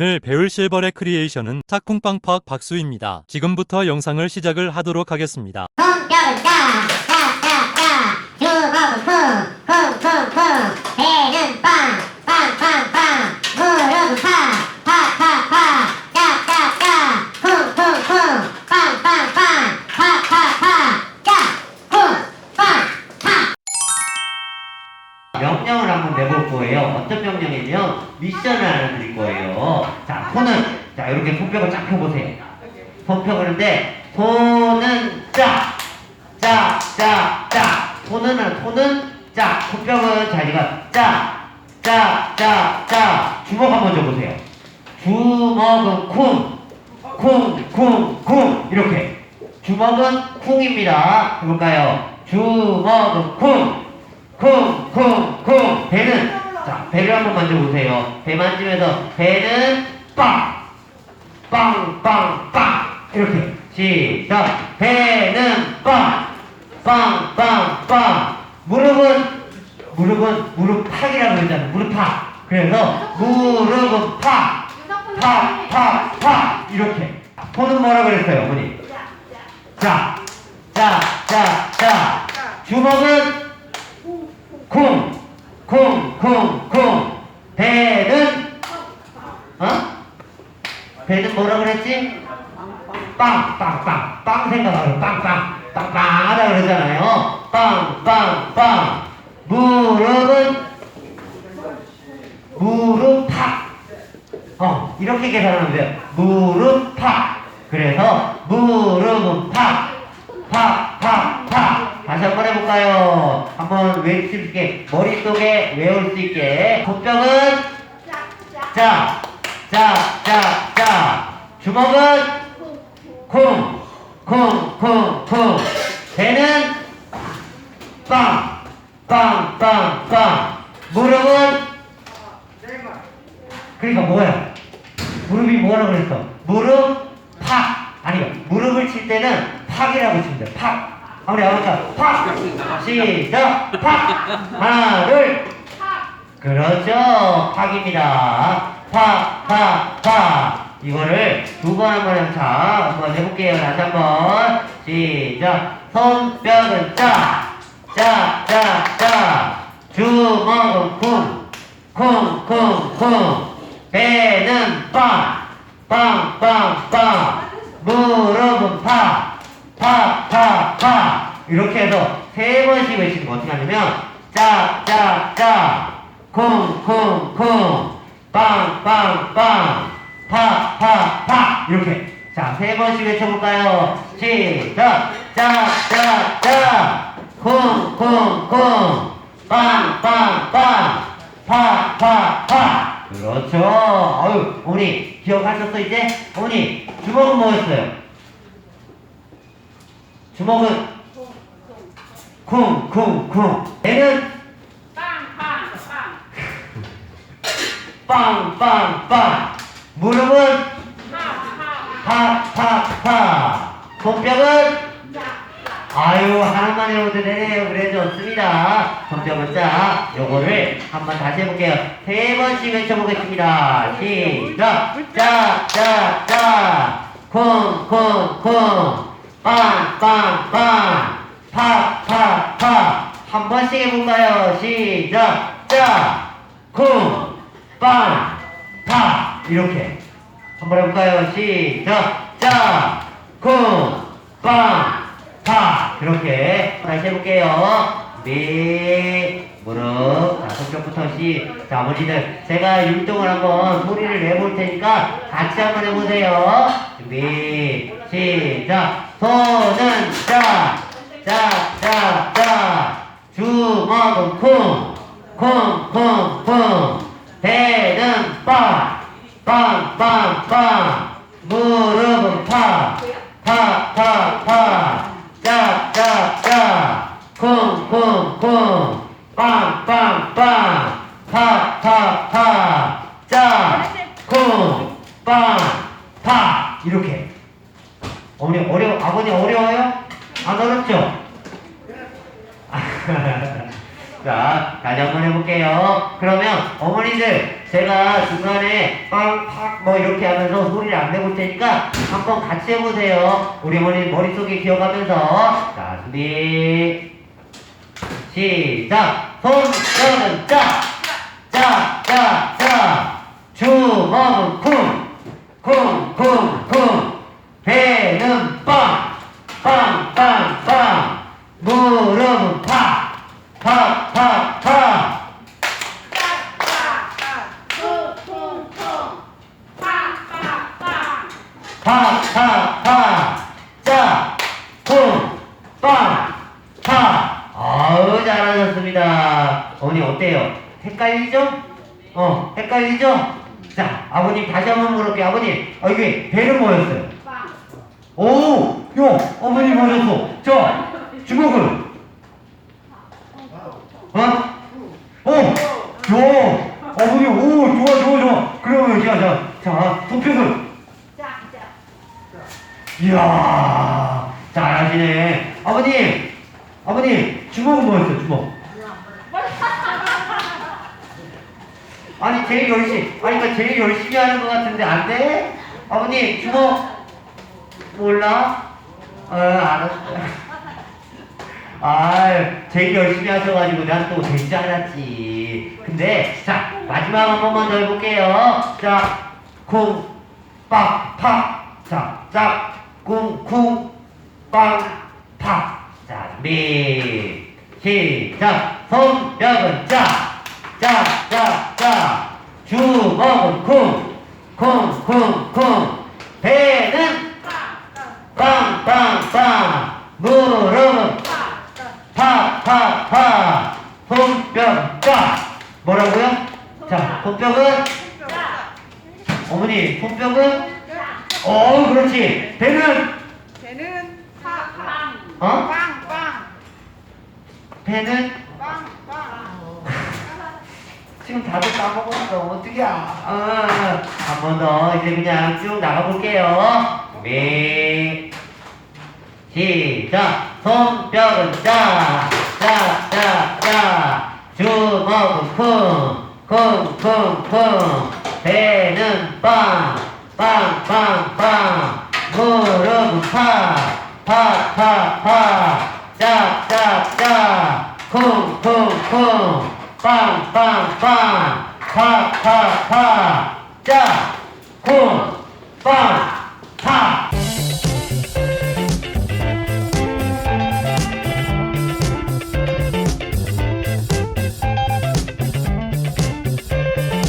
오늘 배울 실버의 크리에이션은 짝꿍빵팍 박수입니다. 지금부터 영상을 시작을 하도록 하겠습니다. 거예요. 어떤 명령이면 미션을 하나 드릴 거예요. 자, 손은 자 이렇게 손뼉을 쫙 펴보세요. 손 펴보는데 손은 짝, 짝, 짝, 짝. 손은 손은 짝, 손뼉은 자리가 짝, 짝, 짝, 짝. 주먹 한번 줘보세요. 주먹은 쿵, 쿵, 쿵, 쿵 이렇게. 주먹은 쿵입니다. 해볼까요? 주먹은 쿵. 쿵, 쿵, 쿵. 배는, 자, 배를 한번 만져보세요. 배 만지면서, 배는 빵, 빵, 빵, 빵. 이렇게. 시작. 배는 빵, 빵, 빵, 빵. 무릎은, 무릎은, 무릎 팍이라고 그러잖아요. 무릎 팍. 그래서, 무릎은 팍, 팍, 팍, 팍. 이렇게. 손은 뭐라 그랬어요, 어머니? 자, 자, 자, 자. 주먹은 쿵, 쿵, 쿵, 쿵. 배는, 어? 배는 뭐라 그랬지? 빵, 빵, 빵. 빵 생각하고, 빵, 빵. 빵, 빵 하다 그러잖아요. 빵, 빵, 빵. 무릎은, 무릎 팍. 어, 이렇게 계산하면 돼요. 무릎 팍. 그래서, 무릎은 팍, 팍. 다시 한번 해볼까요? 한번 외울 수 있게, 머릿속에 외울 수 있게. 손뼉은, 자, 자, 자, 자. 주먹은, 쿵, 쿵, 쿵, 쿵. 배는, 빵, 빵, 빵, 빵. 무릎은, 그러니까 뭐야? 무릎이 뭐라 그랬어? 무릎 팍 아니요 무릎을 칠 때는 팍이라고 돼. 팍. 아무리 아무튼 팍. 시작. 팍. 하나 둘. 그렇죠. 팍입니다. 팍, 팍, 팍. 이거를 두 번 한번 해서 자 한번 해볼게요. 다시 한번 시작. 손뼉은 짜, 짜, 짜, 짜. 주먹은 쿵, 쿵, 쿵, 쿵. 배는 빵, 빵, 빵, 빵. 무릎은 팍, 팍, 팍, 팍. 이렇게 해서 세 번씩 외치는 거 어떻게 하냐면, 짜, 짜, 짜. 쿵, 쿵, 쿵. 빵, 빵, 빵. 팍, 팍, 팍. 이렇게. 자, 세 번씩 외쳐볼까요? 시작. 짜, 짜, 짜. 쿵, 쿵, 쿵. 빵, 빵, 빵. 팍, 팍, 팍. 그렇죠. 아유, 어머니, 기억하셨어, 이제? 어머니, 주먹은 뭐였어요? 주먹은 쿵, 쿵, 쿵. 배는 빵, 빵, 빵. 무릎은 팍, 팍, 팍. 손뼉은 아유, 하나만 해도 되네요. 그래, 좋습니다. 손뼉은 자, 요거를 한번 다시 해볼게요. 세 번씩 외쳐보겠습니다. 시작. 짜, 짜, 짜. 쿵, 쿵, 쿵. 빵, 빵, 빵. 팍, 팍, 팍. 한 번씩 해볼까요? 시작. 짜, 쿵, 빵, 팍. 이렇게. 한 번 해볼까요? 시작. 짜, 쿵, 빵, 팍. 이렇게. 다시 해볼게요. 네. 무릎. 자, 손뼉부터 시. 자, 아버지들. 제가 율동을 한번 소리를 내볼 테니까 같이 한번 해보세요. 준비. 시작. 손은 짜. 짜, 짜, 짜. 주먹은 쿵. 쿵, 쿵, 쿵. 배는 빵. 빵, 빵, 빵. 무릎은 팍. 팍, 팍, 팍. 짜, 짜, 짜. 쿵, 쿵, 쿵. 빵, 빵, 빵. 팍, 팍, 팍. 짜, 쿵, 빵, 팍. 이렇게. 어머니 어려 아버님 어려워요? 안 어렵죠? 자, 다시 한번 해볼게요. 그러면 어머니들 제가 중간에 빵팍 뭐 이렇게 하면서 소리를 안 내볼 테니까 한번 같이 해보세요. 우리 어머니 머릿속에 기억하면서 자 준비 시작 손뼈는 짜! 짜! 짜! 짜! 주먹은 쿵! 쿵! 쿵! 쿵! 배는 빵! 빵! 빵! 빵! 무릎은 팍! 팍! 팍! 팍! 팍! 팍! 팍! 짜! 쿵! 빵! 팍! 아우 잘하셨습니다. 어머니 어때요? 헷갈리죠? 어 헷갈리죠? 자 아버님 다시 한번 물어볼게요. 아버님 아 이게 배는 뭐였어요? 오! 요! 어머니 뭐였어? 저! 주먹은? 어? 오! 요! 어머니 오! 좋아 좋아 좋아 그러면 자, 자, 자 손뼉은? 이야 잘하시네 아버님 아버님 주먹은 뭐였어요 주먹 아니 제일 열심히 아니 그러니까 제일 열심히 하는 것 같은데 안 돼? 아버님 주먹 몰라? 어 알았어. 아 제일 열심히 하셔가지고 난 또 되지 않았지. 근데 자 마지막 한 번만 더 해볼게요. 자쿵빡팍자쿵쿵빵팍자 준비. 시작. 손뼉은 짜 짜짜짜 주먹은 쿵 쿵 쿵 쿵. 배는 빵 빵 빵 무릎은 팍팍팍 손뼉 짜 뭐라고요? 자 손뼉은 어머니 손뼉은 어 그렇지. 배는 배는 파, 어? 빵, 빵, 배는 빵, 빵. 지금 다들 까먹었어. 어떡해. 어, 한번 더 이제 그냥 쭉 나가볼게요. 준비 시작. 손뼉은 짜, 짜, 짜, 짜 주먹은 쿵, 쿵, 쿵, 쿵. 배는 빵, 빵, 빵, 빵. 무릎은 팍, 팍, 팍, 팍 짝, 짝, 짝. 쿵, 쿵, 쿵 빵, 빵, 빵 팍, 팍, 팍 짝, 쿵, 빵, 팍